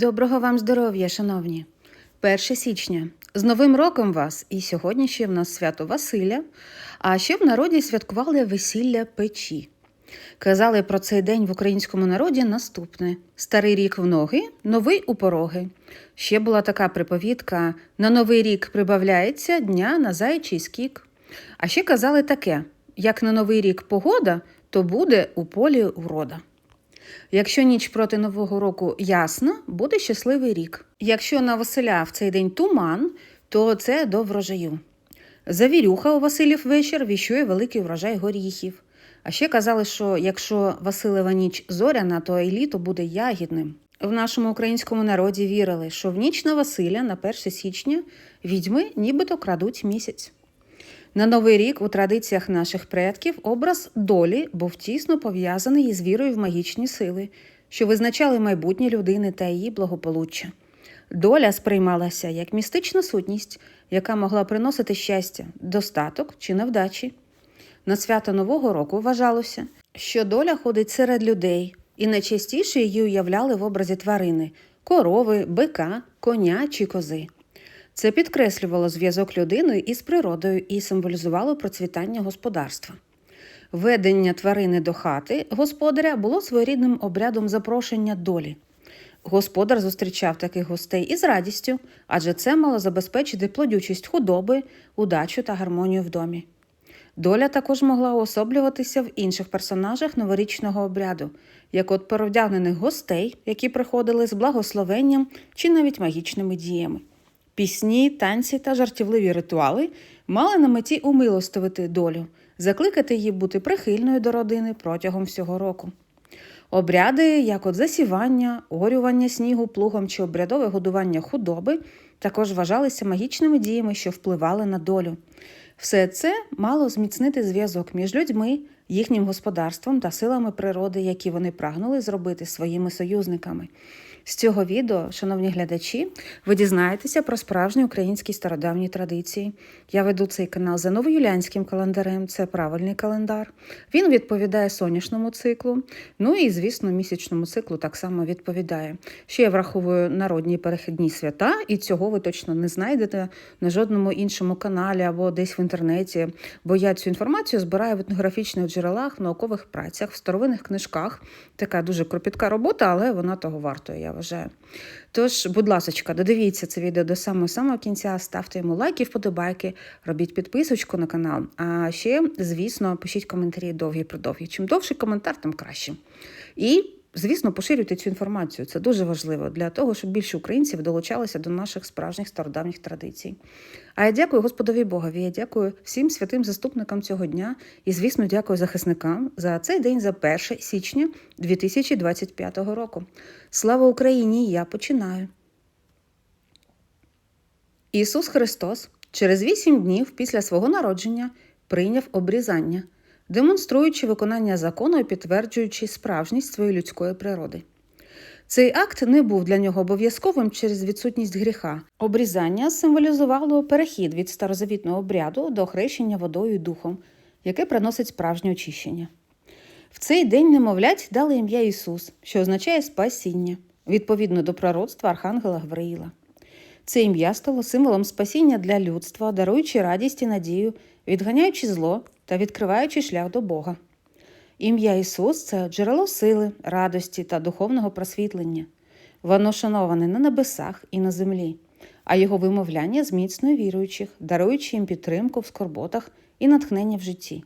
Доброго вам здоров'я, шановні! 1 січня. З Новим роком вас! І сьогодні ще в нас свято Василя, а ще в народі святкували весілля печі. Казали про цей день в українському народі наступне: Старий рік в ноги, новий у пороги. Ще була така приповідка: на новий рік прибавляється дня на заячий скік. А ще казали таке: як на новий рік погода, то буде у полі урода. Якщо ніч проти Нового року ясна, буде щасливий рік. Якщо на Василя в цей день туман, то це до врожаю. Завірюха у Василів вечір віщує великий врожай горіхів. А ще казали, що якщо Василева ніч зоряна, то і літо буде ягідним. В нашому українському народі вірили, що в ніч на Василя, на 1 січня, відьми нібито крадуть місяць. На Новий рік у традиціях наших предків образ долі був тісно пов'язаний із вірою в магічні сили, що визначали майбутнє людини та її благополуччя. Доля сприймалася як містична сутність, яка могла приносити щастя, достаток чи невдачі. На свято Нового року вважалося, що доля ходить серед людей, і найчастіше її уявляли в образі тварини корови, бика, коня чи кози. Це підкреслювало зв'язок людини із природою і символізувало процвітання господарства. Ведення тварини до хати господаря було своєрідним обрядом запрошення долі. Господар зустрічав таких гостей із радістю, адже це мало забезпечити плодючість худоби, удачу та гармонію в домі. Доля також могла уособлюватися в інших персонажах новорічного обряду, як от перевдягнених гостей, які приходили з благословенням чи навіть магічними діями. Пісні, танці та жартівливі ритуали мали на меті умилостивити долю, закликати її бути прихильною до родини протягом всього року. Обряди, як от засівання, орювання снігу плугом чи обрядове годування худоби, також вважалися магічними діями, що впливали на долю. Все це мало зміцнити зв'язок між людьми, їхнім господарством та силами природи, які вони прагнули зробити своїми союзниками. З цього відео, шановні глядачі, ви дізнаєтеся про справжні українські стародавні традиції. Я веду цей канал за новоюлянським календарем, це правильний календар. Він відповідає сонячному циклу. Ну і, звісно, місячному циклу так само відповідає. Ще я враховую народні перехідні свята, і цього ви точно не знайдете на жодному іншому каналі або десь в інтернеті, бо я цю інформацію збираю в етнографічних джерелах, в наукових працях, в старовинних книжках. Така дуже кропітка робота, але вона того вартує, я вважаю. Тож, будь ласка, додивіться це відео до самого самого кінця, ставте йому лайки, вподобайки, робіть підписочку на канал. А ще, звісно, пишіть коментарі довгі продовгі. Чим довший коментар, тим краще. І Звісно, поширюйте цю інформацію. Це дуже важливо для того, щоб більше українців долучалися до наших справжніх стародавніх традицій. А я дякую Господові Богові. Я дякую всім святим заступникам цього дня і, звісно, дякую захисникам за цей день за 1 січня 2025 року. Слава Україні! Я починаю. Ісус Христос через вісім днів після свого народження прийняв обрізання демонструючи виконання закону і підтверджуючи справжність своєї людської природи. Цей акт не був для нього обов'язковим через відсутність гріха. Обрізання символізувало перехід від старозавітного обряду до хрещення водою і духом, яке приносить справжнє очищення. В цей день немовлять дали ім'я Ісус, що означає спасіння, відповідно до пророцтва Архангела Гавриїла. Це ім'я стало символом спасіння для людства, даруючи радість і надію, відганяючи зло та відкриваючи шлях до Бога. Ім'я Ісус це джерело сили, радості та духовного просвітлення. Воно шановане на небесах і на землі, а його вимовляння зміцнює віруючих, даруючи їм підтримку в скорботах і натхнення в житті.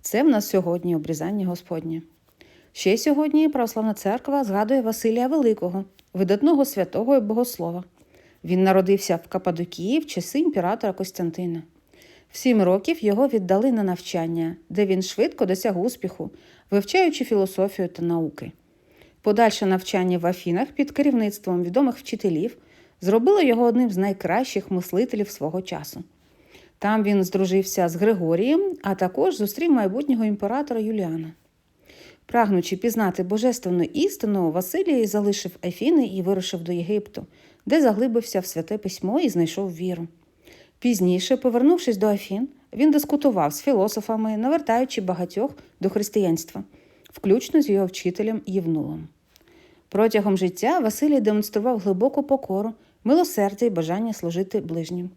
Це в нас сьогодні обрізання Господнє. Ще сьогодні Православна церква згадує Василія Великого, видатного святого і богослова. Він народився в Кападокії в часи імператора Костянтина. В сім років його віддали на навчання, де він швидко досяг успіху, вивчаючи філософію та науки. Подальше навчання в Афінах під керівництвом відомих вчителів зробило його одним з найкращих мислителів свого часу. Там він здружився з Григорієм, а також зустрів майбутнього імператора Юліана. Прагнучи пізнати божественну істину, Василій залишив Афіни і вирушив до Єгипту, де заглибився в святе письмо і знайшов віру. Пізніше, повернувшись до Афін, він дискутував з філософами, навертаючи багатьох до християнства, включно з його вчителем Євнулом. Протягом життя Василій демонстрував глибоку покору, милосердя і бажання служити ближнім.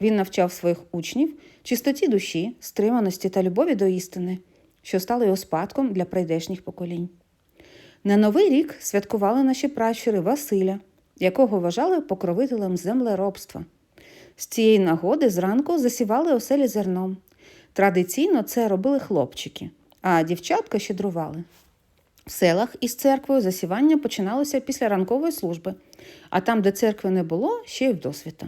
Він навчав своїх учнів чистоті душі, стриманості та любові до істини, що стали його спадком для прийдешніх поколінь. На Новий рік святкували наші пращури Василя, якого вважали покровителем землеробства. З цієї нагоди зранку засівали оселі зерном. Традиційно це робили хлопчики, а дівчатка щедрували. В селах із церквою засівання починалося після ранкової служби, а там, де церкви не було, ще й вдосвіта.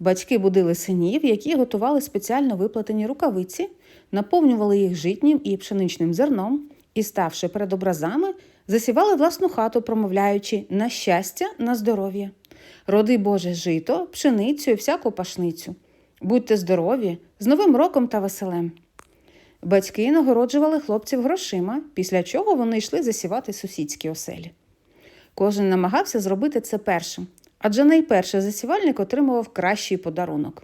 Батьки будили синів, які готували спеціально виплетені рукавиці, наповнювали їх житнім і пшеничним зерном і, ставши перед образами, засівали власну хату, промовляючи на щастя, на здоров'я. Роди Боже жито, пшеницю і всяку пашницю. Будьте здорові, з Новим роком та веселем. Батьки нагороджували хлопців грошима, після чого вони йшли засівати сусідські оселі. Кожен намагався зробити це першим, адже найперше засівальник отримував кращий подарунок.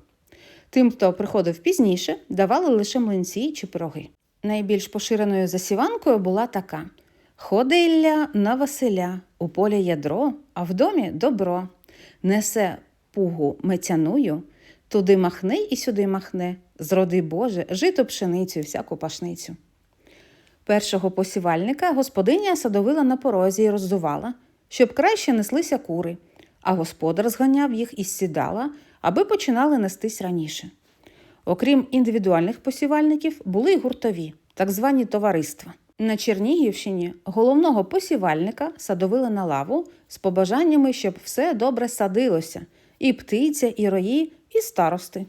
Тим, хто приходив пізніше, давали лише млинці чи пироги. Найбільш поширеною засіванкою була така: Ходи Ілля на Василя, у полі ядро, а в домі добро. Несе пугу метяную, туди махне і сюди махне, зроди Боже, жито пшеницю і всяку пашницю. Першого посівальника господиня садовила на порозі і роздувала, щоб краще неслися кури, а господар зганяв їх із сідала, аби починали нестись раніше. Окрім індивідуальних посівальників, були й гуртові, так звані товариства. На Чернігівщині головного посівальника садовили на лаву з побажаннями, щоб все добре садилося і птиця, і рої, і старости.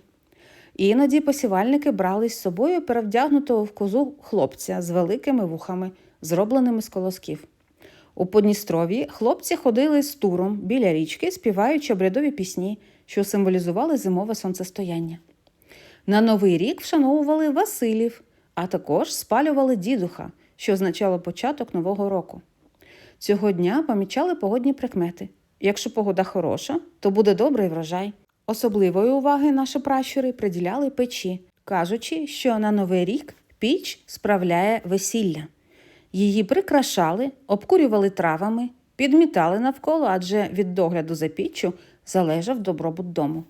Іноді посівальники брали з собою перевдягнутого в козу хлопця з великими вухами, зробленими з колосків. У Подністров'ї хлопці ходили з туром біля річки, співаючи обрядові пісні, що символізували зимове сонцестояння. На Новий рік вшановували Василів, а також спалювали дідуха, що означало початок Нового року. Цього дня помічали погодні прикмети. Якщо погода хороша, то буде добрий врожай. Особливої уваги наші пращури приділяли печі, кажучи, що на Новий рік піч справляє весілля. Її прикрашали, обкурювали травами, підмітали навколо, адже від догляду за піччю залежав добробут дому.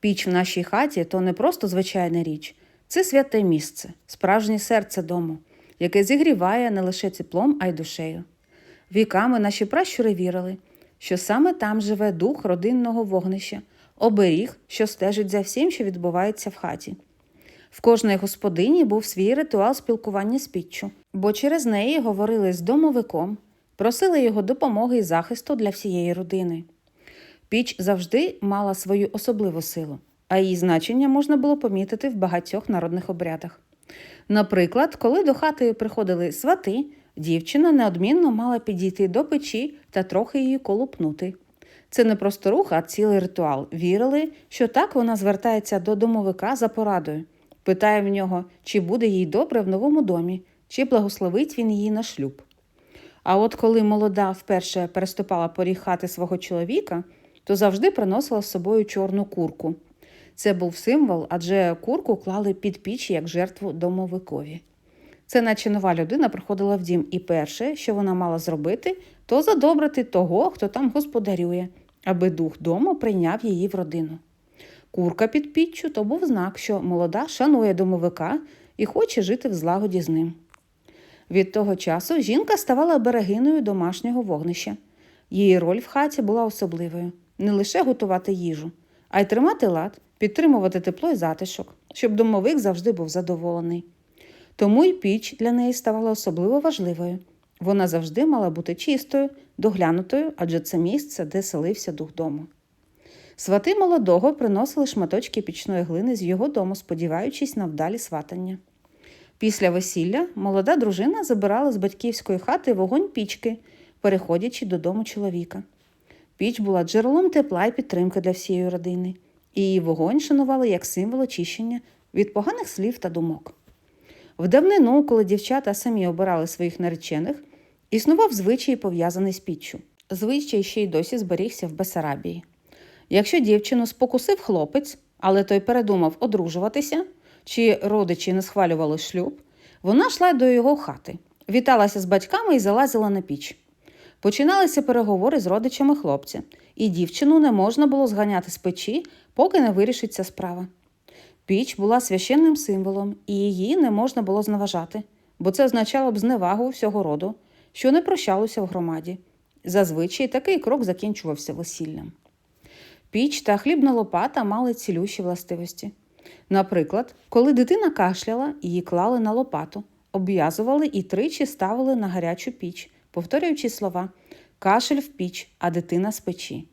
Піч в нашій хаті то не просто звичайна річ, це святе місце, справжнє серце дому, яке зігріває не лише теплом, а й душею. Віками наші пращури вірили, що саме там живе дух родинного вогнища, оберіг, що стежить за всім, що відбувається в хаті. В кожної господині був свій ритуал спілкування з піччю, бо через неї говорили з домовиком, просили його допомоги і захисту для всієї родини. Піч завжди мала свою особливу силу, а її значення можна було помітити в багатьох народних обрядах. Наприклад, коли до хати приходили свати, дівчина неодмінно мала підійти до печі та трохи її колупнути. Це не просто рух, а цілий ритуал. Вірили, що так вона звертається до домовика за порадою, питає в нього, чи буде їй добре в новому домі, чи благословить він її на шлюб. А от коли молода вперше переступала поріг хати свого чоловіка, то завжди приносила з собою чорну курку. Це був символ, адже курку клали під піч як жертву домовикові. Це наче нова людина приходила в дім, і перше, що вона мала зробити, то задобрити того, хто там господарює, аби дух дому прийняв її в родину. Курка під піччю то був знак, що молода шанує домовика і хоче жити в злагоді з ним. Від того часу жінка ставала берегиною домашнього вогнища. Її роль в хаті була особливою не лише готувати їжу, а й тримати лад, підтримувати тепло і затишок, щоб домовик завжди був задоволений. Тому й піч для неї ставала особливо важливою. Вона завжди мала бути чистою, доглянутою, адже це місце, де селився дух дому. Свати молодого приносили шматочки пічної глини з його дому, сподіваючись на вдалі сватання. Після весілля молода дружина забирала з батьківської хати вогонь пічки, переходячи додому чоловіка. Піч була джерелом тепла і підтримки для всієї родини, і вогонь шанували як символ очищення від поганих слів та думок. В давнину, коли дівчата самі обирали своїх наречених, існував звичай, пов'язаний з піччю. Звичай ще й досі зберігся в Бесарабії. Якщо дівчину спокусив хлопець, але той передумав одружуватися, чи родичі не схвалювали шлюб, вона йшла до його хати, віталася з батьками і залазила на піч. Починалися переговори з родичами хлопця, і дівчину не можна було зганяти з печі, поки не вирішиться справа. Піч була священним символом, і її не можна було зневажати, бо це означало б зневагу всього роду, що не прощалося в громаді. Зазвичай такий крок закінчувався весіллям. Піч та хлібна лопата мали цілющі властивості. Наприклад, коли дитина кашляла, її клали на лопату, обв'язували і тричі ставили на гарячу піч, повторюючи слова кашель в піч, а дитина з печі.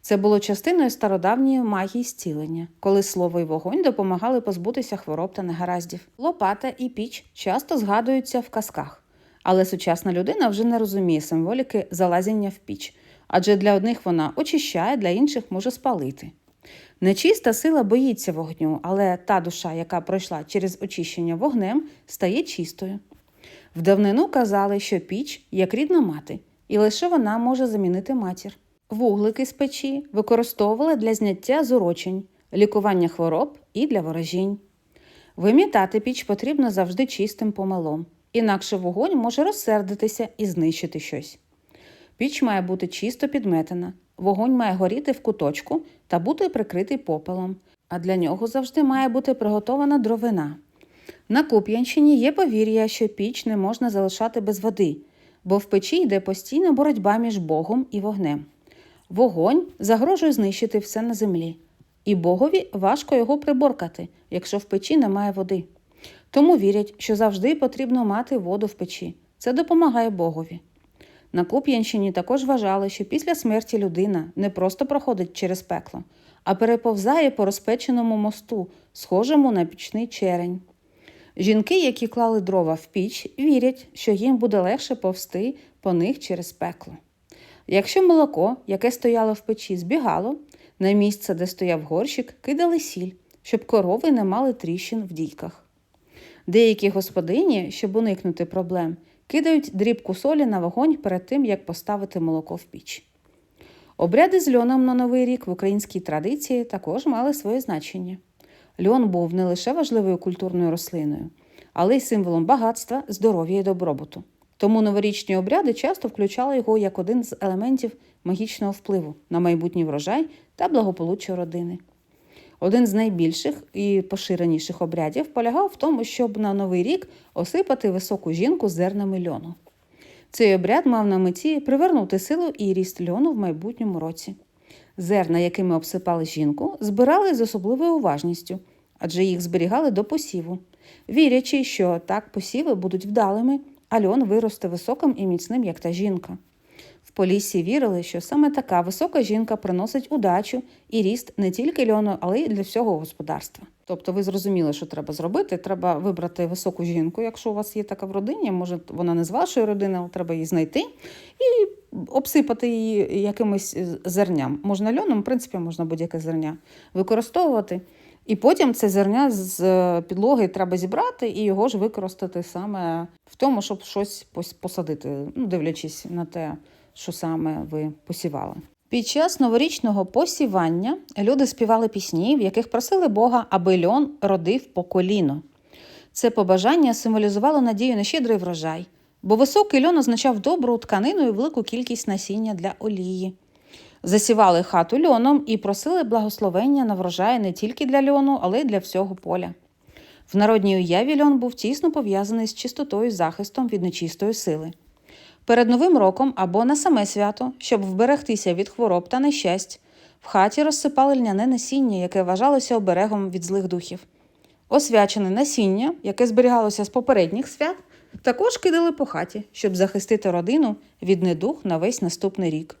Це було частиною стародавньої магії зцілення, коли слово і вогонь допомагали позбутися хвороб та негараздів. Лопата і піч часто згадуються в казках, але сучасна людина вже не розуміє символіки залазіння в піч, адже для одних вона очищає, для інших може спалити. Нечиста сила боїться вогню, але та душа, яка пройшла через очищення вогнем, стає чистою. В давнину казали, що піч як рідна мати, і лише вона може замінити матір. Вуглики з печі використовували для зняття зурочень, лікування хвороб і для ворожінь. Вимітати піч потрібно завжди чистим помилом, інакше вогонь може розсердитися і знищити щось. Піч має бути чисто підметена, вогонь має горіти в куточку та бути прикритий попелом, а для нього завжди має бути приготована дровина. На Куп'янщині є повір'я, що піч не можна залишати без води, бо в печі йде постійна боротьба між Богом і вогнем. Вогонь загрожує знищити все на землі, і Богові важко його приборкати, якщо в печі немає води. Тому вірять, що завжди потрібно мати воду в печі. Це допомагає Богові. На Куп'янщині також вважали, що після смерті людина не просто проходить через пекло, а переповзає по розпеченому мосту, схожому на пічний черень. Жінки, які клали дрова в піч, вірять, що їм буде легше повсти по них через пекло. Якщо молоко, яке стояло в печі, збігало, на місце, де стояв горщик, кидали сіль, щоб корови не мали тріщин в дійках. Деякі господині, щоб уникнути проблем, кидають дрібку солі на вогонь перед тим, як поставити молоко в піч. Обряди з льоном на Новий рік в українській традиції також мали своє значення. Льон був не лише важливою культурною рослиною, але й символом багатства, здоров'я і добробуту. Тому новорічні обряди часто включали його як один з елементів магічного впливу на майбутній врожай та благополуччя родини. Один з найбільших і поширеніших обрядів полягав в тому, щоб на Новий рік осипати високу жінку зернами льону. Цей обряд мав на меті привернути силу і ріст льону в майбутньому році. Зерна, якими обсипали жінку, збирали з особливою уважністю, адже їх зберігали до посіву, вірячи, що так посіви будуть вдалими, а льон виросте високим і міцним, як та жінка. В Поліссі вірили, що саме така висока жінка приносить удачу і ріст не тільки льону, але й для всього господарства. Тобто, ви зрозуміли, що треба зробити. Треба вибрати високу жінку, якщо у вас є така в родині, може вона не з вашої родини, але треба її знайти і обсипати її якимось зерням. Можна льоном, в принципі, можна будь-яке зерня використовувати. І потім це зерня з підлоги треба зібрати і його ж використати саме в тому, щоб щось посадити, ну, дивлячись на те, що саме ви посівали. Під час новорічного посівання люди співали пісні, в яких просили Бога, аби льон родив по коліно. Це побажання символізувало надію на щедрий врожай, бо високий льон означав добру тканину і велику кількість насіння для олії. Засівали хату льоном і просили благословення на врожай не тільки для льону, але й для всього поля. В народній уяві льон був тісно пов'язаний з чистотою захистом від нечистої сили. Перед Новим роком або на саме свято, щоб вберегтися від хвороб та нещасть, в хаті розсипали льняне насіння, яке вважалося оберегом від злих духів. Освячене насіння, яке зберігалося з попередніх свят, також кидали по хаті, щоб захистити родину від недух на весь наступний рік.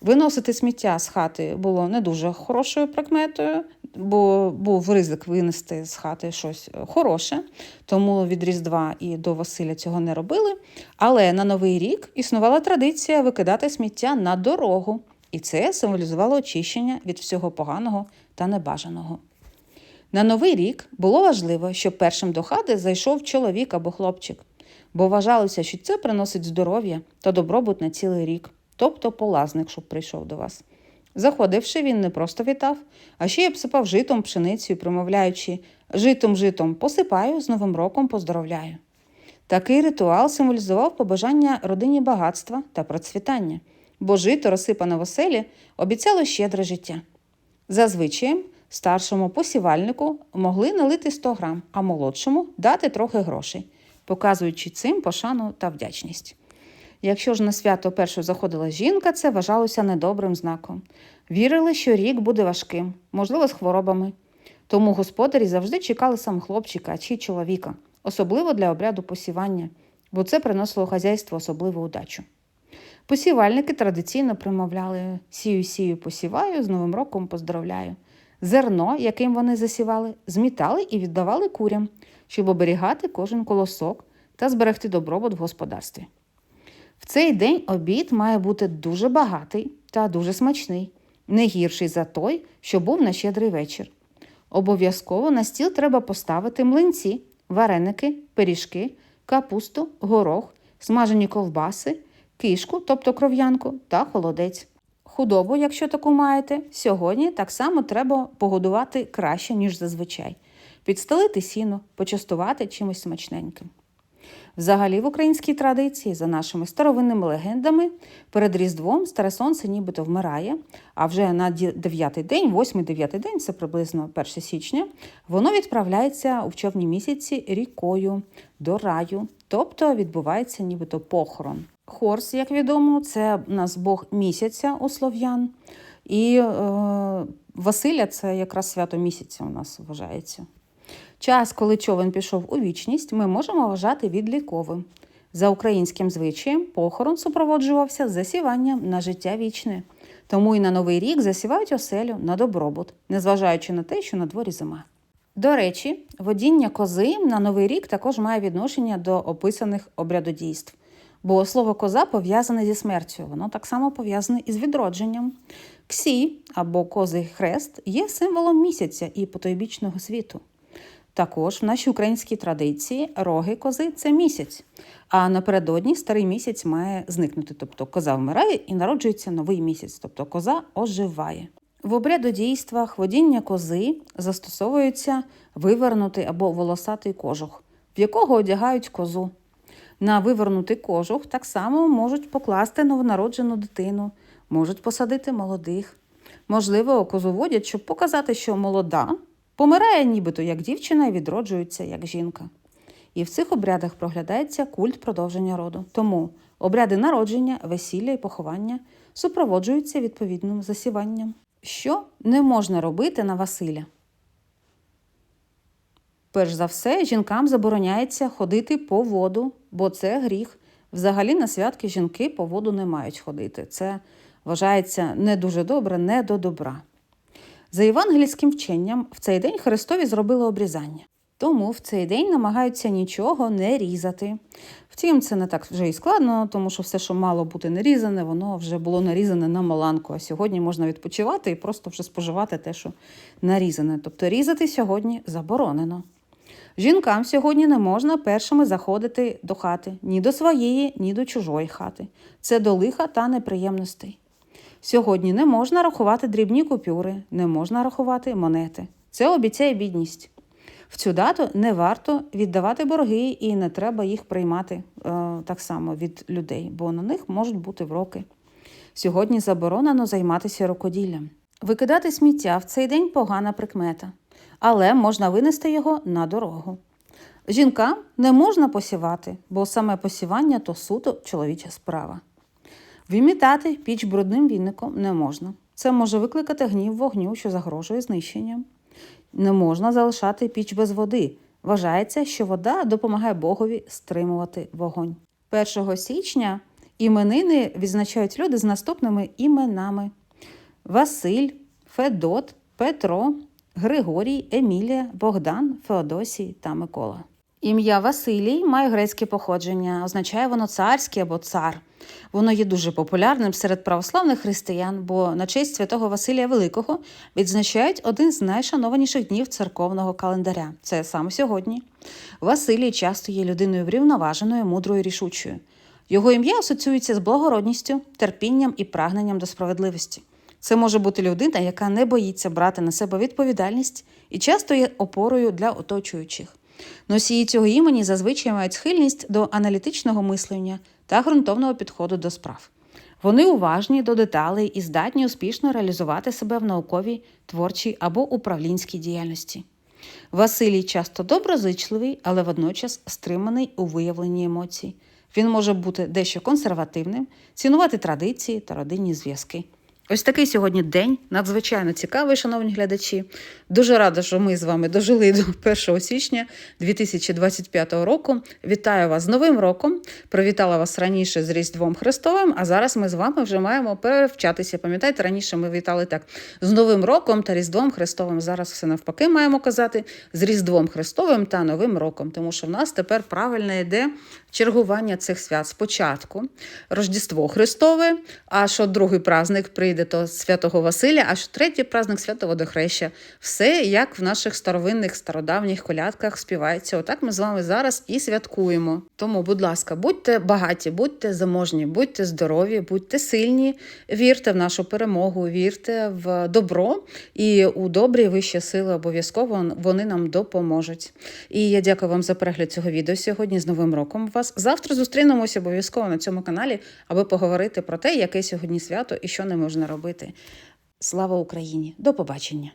Виносити сміття з хати було не дуже хорошою прикметою, бо був ризик винести з хати щось хороше, тому від Різдва і до Василя цього не робили. Але на Новий рік існувала традиція викидати сміття на дорогу, і це символізувало очищення від всього поганого та небажаного. На Новий рік було важливо, щоб першим до хати зайшов чоловік або хлопчик, бо вважалося, що це приносить здоров'я та добробут на цілий рік тобто полазник, щоб прийшов до вас. Заходивши, він не просто вітав, а ще й обсипав житом пшеницею, промовляючи житом житом посипаю, з Новим роком поздоровляю. Такий ритуал символізував побажання родині багатства та процвітання, бо жито, розсипане в оселі, обіцяло щедре життя. Зазвичай старшому посівальнику могли налити 100 грам, а молодшому дати трохи грошей, показуючи цим пошану та вдячність. Якщо ж на свято першою заходила жінка, це вважалося недобрим знаком. Вірили, що рік буде важким, можливо, з хворобами. Тому господарі завжди чекали сам хлопчика чи чоловіка, особливо для обряду посівання, бо це приносило хазяйству особливу удачу. Посівальники традиційно примовляли сію, сію, посіваю, з Новим роком поздравляю. Зерно, яким вони засівали, змітали і віддавали курям, щоб оберігати кожен колосок та зберегти добробут в господарстві. В цей день обід має бути дуже багатий та дуже смачний, не гірший за той, що був на щедрий вечір. Обов'язково на стіл треба поставити млинці, вареники, пиріжки, капусту, горох, смажені ковбаси, кишку, тобто кров'янку, та холодець. Худобу, якщо таку маєте, сьогодні так само треба погодувати краще, ніж зазвичай. Підстелити сіно, почастувати чимось смачненьким. Взагалі, в українській традиції, за нашими старовинними легендами, перед Різдвом старе сонце нібито вмирає, а вже на дев'ятий день, восьмий дев'ятий день, це приблизно 1 січня, воно відправляється у човні місяці рікою до раю, тобто відбувається нібито похорон. Хорс, як відомо, це у нас Бог місяця у слов'ян. І е, Василя це якраз свято місяця у нас вважається. Час, коли човен пішов у вічність, ми можемо вважати відліковим. За українським звичаєм похорон супроводжувався засіванням на життя вічне. Тому і на новий рік засівають оселю на добробут, незважаючи на те, що на дворі зима. До речі, водіння кози на новий рік також має відношення до описаних обрядодійств. Бо слово коза пов'язане зі смертю, воно так само пов'язане із відродженням. Ксі або козий хрест є символом місяця і потойбічного світу. Також в нашій українській традиції роги кози це місяць. А напередодні старий місяць має зникнути. Тобто коза вмирає і народжується новий місяць, тобто коза оживає. В обрядодійствах водіння кози застосовується вивернутий або волосатий кожух, в якого одягають козу. На вивернутий кожух так само можуть покласти новонароджену дитину, можуть посадити молодих. Можливо, козу водять, щоб показати, що молода помирає нібито як дівчина і відроджується як жінка. І в цих обрядах проглядається культ продовження роду. Тому обряди народження, весілля і поховання супроводжуються відповідним засіванням. Що не можна робити на Василя? Перш за все, жінкам забороняється ходити по воду, бо це гріх. Взагалі на святки жінки по воду не мають ходити. Це вважається не дуже добре, не до добра. За євангельським вченням, в цей день Христові зробили обрізання. Тому в цей день намагаються нічого не різати. Втім, це не так вже і складно, тому що все, що мало бути нарізане, воно вже було нарізане на маланку. А сьогодні можна відпочивати і просто вже споживати те, що нарізане. Тобто різати сьогодні заборонено. Жінкам сьогодні не можна першими заходити до хати ні до своєї, ні до чужої хати. Це до лиха та неприємностей. Сьогодні не можна рахувати дрібні купюри, не можна рахувати монети. Це обіцяє бідність. В цю дату не варто віддавати борги і не треба їх приймати е, так само від людей, бо на них можуть бути вроки. Сьогодні заборонено займатися рукоділлям. Викидати сміття в цей день погана прикмета, але можна винести його на дорогу. Жінкам не можна посівати, бо саме посівання то суто чоловіча справа. Вимітати піч брудним віником не можна. Це може викликати гнів вогню, що загрожує знищенням. Не можна залишати піч без води. Вважається, що вода допомагає Богові стримувати вогонь. 1 січня іменини відзначають люди з наступними іменами: Василь, Федот, Петро, Григорій, Емілія, Богдан, Феодосій та Микола. Ім'я Василій має грецьке походження, означає воно царський або цар. Воно є дуже популярним серед православних християн, бо на честь святого Василія Великого відзначають один з найшанованіших днів церковного календаря це саме сьогодні. Василій часто є людиною врівноваженою, мудрою, рішучою. Його ім'я асоціюється з благородністю, терпінням і прагненням до справедливості. Це може бути людина, яка не боїться брати на себе відповідальність і часто є опорою для оточуючих. Носії цього імені зазвичай мають схильність до аналітичного мислення та ґрунтовного підходу до справ. Вони уважні до деталей і здатні успішно реалізувати себе в науковій, творчій або управлінській діяльності. Василій часто доброзичливий, але водночас стриманий у виявленні емоцій. Він може бути дещо консервативним, цінувати традиції та родинні зв'язки. Ось такий сьогодні день надзвичайно цікавий, шановні глядачі. Дуже рада, що ми з вами дожили до 1 січня 2025 року. Вітаю вас з Новим роком. Привітала вас раніше з Різдвом Христовим, а зараз ми з вами вже маємо перевчатися. Пам'ятаєте, раніше ми вітали так з Новим роком та Різдвом Христовим. Зараз все навпаки маємо казати з Різдвом Христовим та Новим роком, тому що в нас тепер правильно йде чергування цих свят. Спочатку Рождество Христове, а що другий праздник прийде, то Святого Василя, а що третій праздник Святого Водохреща. Все як в наших старовинних стародавніх колядках співається. Отак ми з вами зараз і святкуємо. Тому, будь ласка, будьте багаті, будьте заможні, будьте здорові, будьте сильні, вірте в нашу перемогу, вірте в добро і у добрі вищі сили обов'язково вони нам допоможуть. І я дякую вам за перегляд цього відео сьогодні. З Новим роком вас. Завтра зустрінемося обов'язково на цьому каналі, аби поговорити про те, яке сьогодні свято і що не можна робити. Слава Україні! До побачення!